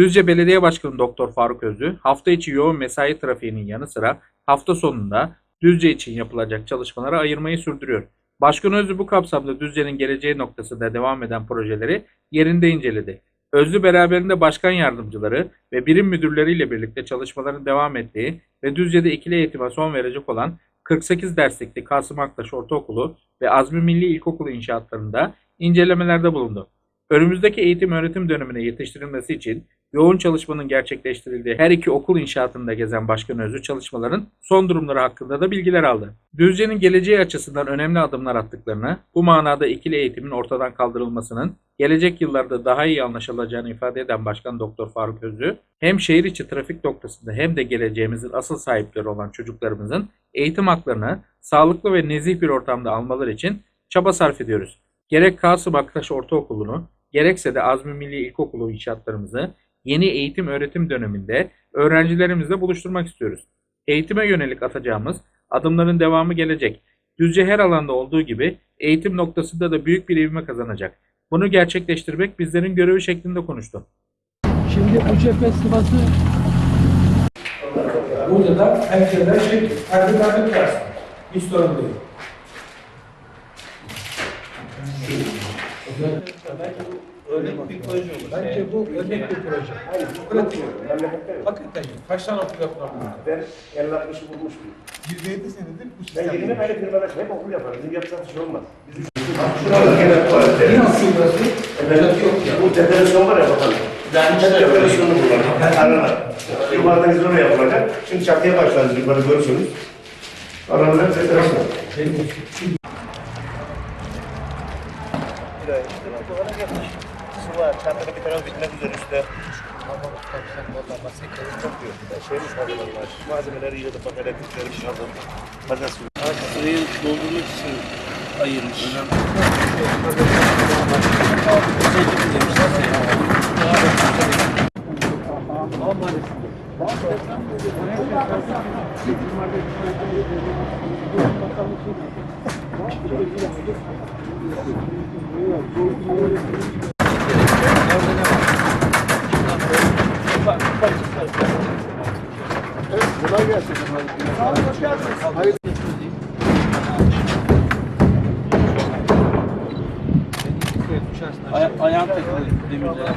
Düzce Belediye Başkanı Doktor Faruk Özü, hafta içi yoğun mesai trafiğinin yanı sıra hafta sonunda Düzce için yapılacak çalışmalara ayırmayı sürdürüyor. Başkan Özü bu kapsamda Düzce'nin geleceği noktasında devam eden projeleri yerinde inceledi. Özlü beraberinde başkan yardımcıları ve birim müdürleriyle birlikte çalışmaların devam ettiği ve Düzce'de ikili eğitime son verecek olan 48 derslikli Kasım Aktaş Ortaokulu ve Azmi Milli İlkokulu inşaatlarında incelemelerde bulundu. Önümüzdeki eğitim öğretim dönemine yetiştirilmesi için yoğun çalışmanın gerçekleştirildiği her iki okul inşaatında gezen Başkan Özü çalışmaların son durumları hakkında da bilgiler aldı. Düzce'nin geleceği açısından önemli adımlar attıklarını, bu manada ikili eğitimin ortadan kaldırılmasının gelecek yıllarda daha iyi anlaşılacağını ifade eden Başkan Doktor Faruk Özü, hem şehir içi trafik noktasında hem de geleceğimizin asıl sahipleri olan çocuklarımızın eğitim haklarını sağlıklı ve nezih bir ortamda almaları için çaba sarf ediyoruz. Gerek Kasım Aktaş Ortaokulu'nu, gerekse de Azmi Milli İlkokulu inşaatlarımızı yeni eğitim öğretim döneminde öğrencilerimizle buluşturmak istiyoruz. Eğitime yönelik atacağımız adımların devamı gelecek. Düzce her alanda olduğu gibi eğitim noktasında da büyük bir ivme kazanacak. Bunu gerçekleştirmek bizlerin görevi şeklinde konuştu. Şimdi bu cephe sıvası burada da pencereler şey, perde perde koyarsın. Hiç sorun değil. Örnek bir proje olur. Bence bu örnek bir proje. Hayır, pratik. Hakikaten kaç tane okul yapılabilir? Ben 50-60'ı bulmuştum. 27 senedir bu Ben sistem. yerine böyle firmalar hep okul yapar. Bizim yapacağımız şey olmaz. Bizim şurada gene. Yine nasıl burası? Bu depresyon var ya bakalım. Yani işte depresyonu kullanıyor. Aralar. Yukarıdan izleme yapılacak. Şimdi çatıya başlarız yukarı görürsünüz. Aralar depresyon. Su var, çatıda bir taraf bitmek üzere üstte. Hazırlanmış. Malzemeleri yığdık, bak elektrikleri şarjı. Pazartesi Sırayı doldurmak için ayırmış. Ay ayağım takılı demirler.